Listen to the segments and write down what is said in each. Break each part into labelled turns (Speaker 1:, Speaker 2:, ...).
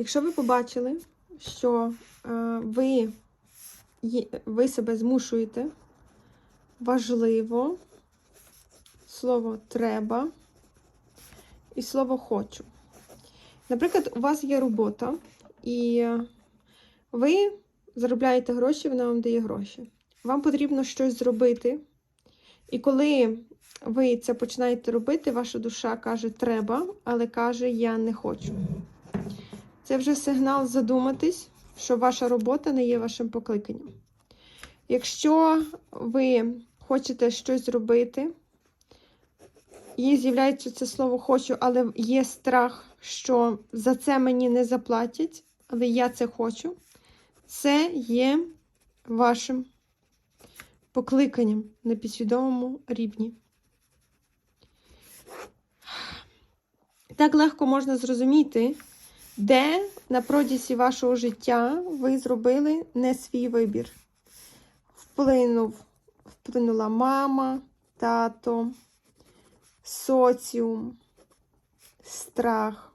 Speaker 1: Якщо ви побачили, що е, ви, ви себе змушуєте, важливо слово треба і слово хочу. Наприклад, у вас є робота, і ви заробляєте гроші, вона вам дає гроші. Вам потрібно щось зробити. І коли ви це починаєте робити, ваша душа каже треба, але каже я не хочу. Це вже сигнал задуматись, що ваша робота не є вашим покликанням. Якщо ви хочете щось зробити, і з'являється це слово хочу, але є страх, що за це мені не заплатять, але я це хочу, це є вашим покликанням на підсвідомому рівні. Так легко можна зрозуміти, де на протязі вашого життя ви зробили не свій вибір. Вплинув, вплинула мама, тато, соціум, страх,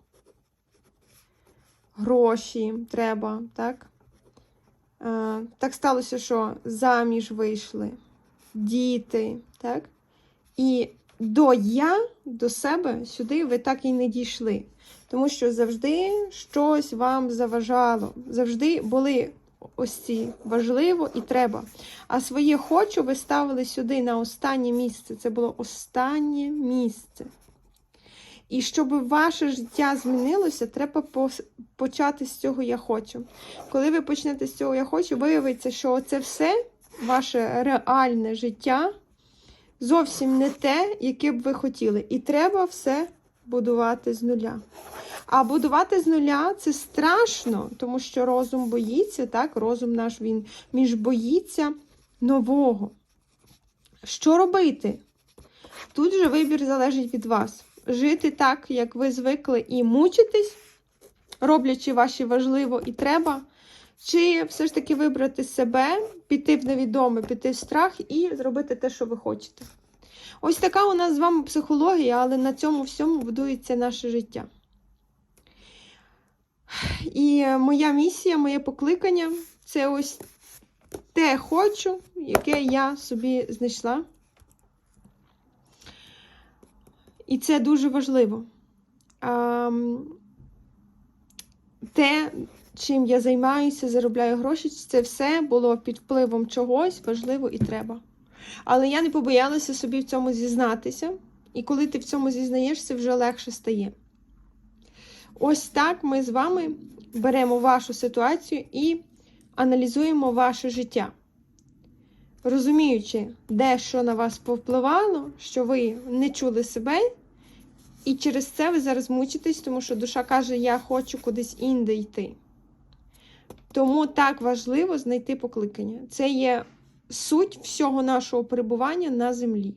Speaker 1: гроші треба, так? Е, так сталося, що заміж вийшли, діти, так? І до я, до себе сюди ви так і не дійшли. Тому що завжди щось вам заважало. Завжди були ось ці важливо і треба. А своє хочу ви ставили сюди на останнє місце. Це було останнє місце. І щоб ваше життя змінилося, треба почати з цього я хочу. Коли ви почнете з цього я хочу, виявиться, що це все ваше реальне життя зовсім не те, яке б ви хотіли. І треба все будувати з нуля. А будувати з нуля це страшно, тому що розум боїться, так? Розум наш він між боїться нового. Що робити? Тут же вибір залежить від вас. Жити так, як ви звикли, і мучитись, роблячи ваші важливо і треба, чи все ж таки вибрати себе, піти в невідоме, піти в страх і зробити те, що ви хочете. Ось така у нас з вами психологія, але на цьому всьому будується наше життя. І моя місія, моє покликання це ось те хочу, яке я собі знайшла. І це дуже важливо. Те, чим я займаюся, заробляю гроші, це все було під впливом чогось важливо і треба. Але я не побоялася собі в цьому зізнатися. І коли ти в цьому зізнаєшся, вже легше стає. Ось так ми з вами беремо вашу ситуацію і аналізуємо ваше життя. Розуміючи, де що на вас повпливало, що ви не чули себе, і через це ви зараз мучитесь, тому що душа каже, я хочу кудись інде йти. Тому так важливо знайти покликання. Це є суть всього нашого перебування на землі.